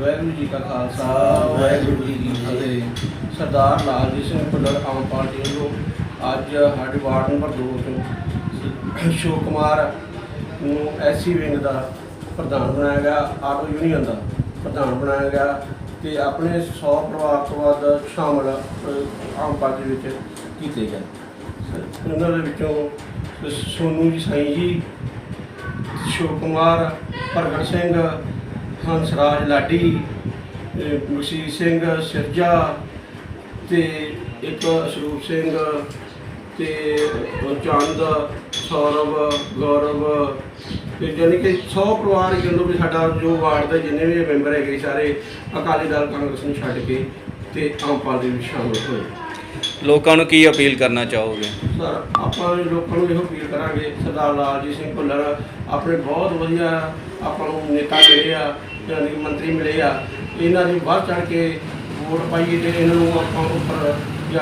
ਵਾਹਿਗੁਰੂ ਜੀ ਕਾ ਖਾਲਸਾ, ਵਾਹਿਗੁਰੂ ਜੀ ਕੀ ਫਤਿਹ। ਸਰਦਾਰ ਲਾਲਜੀ ਸਿੰਘ ਭੁੱਲਰ ਆਮ ਪਾਰਟੀ ਵੱਲੋਂ ਅੱਜ ਸਾਡੇ ਵਾਰਡ ਨੰਬਰ 2 ਤੋਂ ਅਸ਼ੋਕ ਕੁਮਾਰ ਨੂੰ ਐਸਸੀ ਵਿੰਗ ਦਾ ਪ੍ਰਧਾਨ ਬਣਾਇਆ ਗਿਆ, ਆਟੋ ਯੂਨੀਅਨ ਦਾ ਪ੍ਰਧਾਨ ਬਣਾਇਆ ਗਿਆ ਤੇ ਆਪਣੇ 100 ਪਰਿਵਾਰ ਤੋਂ ਵੱਧ ਸ਼ਾਮਲ ਆਮ ਪਾਰਟੀ ਵਿੱਚ ਕੀਤੇ ਗਏ। ਉਹਨਾਂ ਦੇ ਵਿੱਚੋਂ ਸੋਨੂ ਜੀ ਸਾਈ ਜੀ, ਅਸ਼ੋਕ ਕੁਮਾਰ, ਪ੍ਰਗਟ ਸਿੰਘ ਹੰਸਰਾਜ ਲਾਡੀ ਅਹ ਸਿੰਘ ਸਿਰਜਾ, ਤੇ ਇੱਕ ਸਰੂਪ ਸਿੰਘ, ਤੇ ਚੰਦ, ਸੌਰਵ, ਗੌਰਵ, ਤੇ ਜਾਣੀ ਕਿ 100 ਪਰਿਵਾਰ ਜਦੋਂ ਵੀ ਸਾਡਾ ਜੋ ਵਾਰਡ ਦੇ ਜਿੰਨੇ ਵੀ ਮੈਂਬਰ ਹੈਗੇ ਸਾਰੇ ਅਕਾਲੀ ਦਲ ਕਾਂਗਰਸ ਨੂੰ ਛੱਡ ਕੇ ਤੇ ਆਮ ਪਾਰਟੀ ਵਿੱਚ ਸ਼ਾਮਲ ਹੋਏ। ਲੋਕਾਂ ਨੂੰ ਕੀ ਅਪੀਲ ਕਰਨਾ ਚਾਹੋਗੇ? ਸਰ, ਆਪਾਂ ਵੀ ਲੋਕਾਂ ਨੂੰ ਇਹੋ ਅਪੀਲ ਕਰਾਂਗੇ, ਸਰਦਾਰ ਲਾਲਜੀਤ ਸਿੰਘ ਭੁੱਲਰ, ਆਪਣੇ ਬਹੁਤ ਵਧੀਆ ਆਪਾਂ ਨੂੰ ਨੇਤਾ ਮਿਲੇ ਆ, ਯਾਨੀ ਮੰਤਰੀ ਮਿਲੇ ਆ, ਇਹਨਾਂ ਦੀ ਵੱਧ ਚੜ ਕੇ ਵੋਟ ਪਾਈਏ ਤੇ ਇਹਨਾਂ ਨੂੰ ਆਪਾਂ ਉੱਪਰ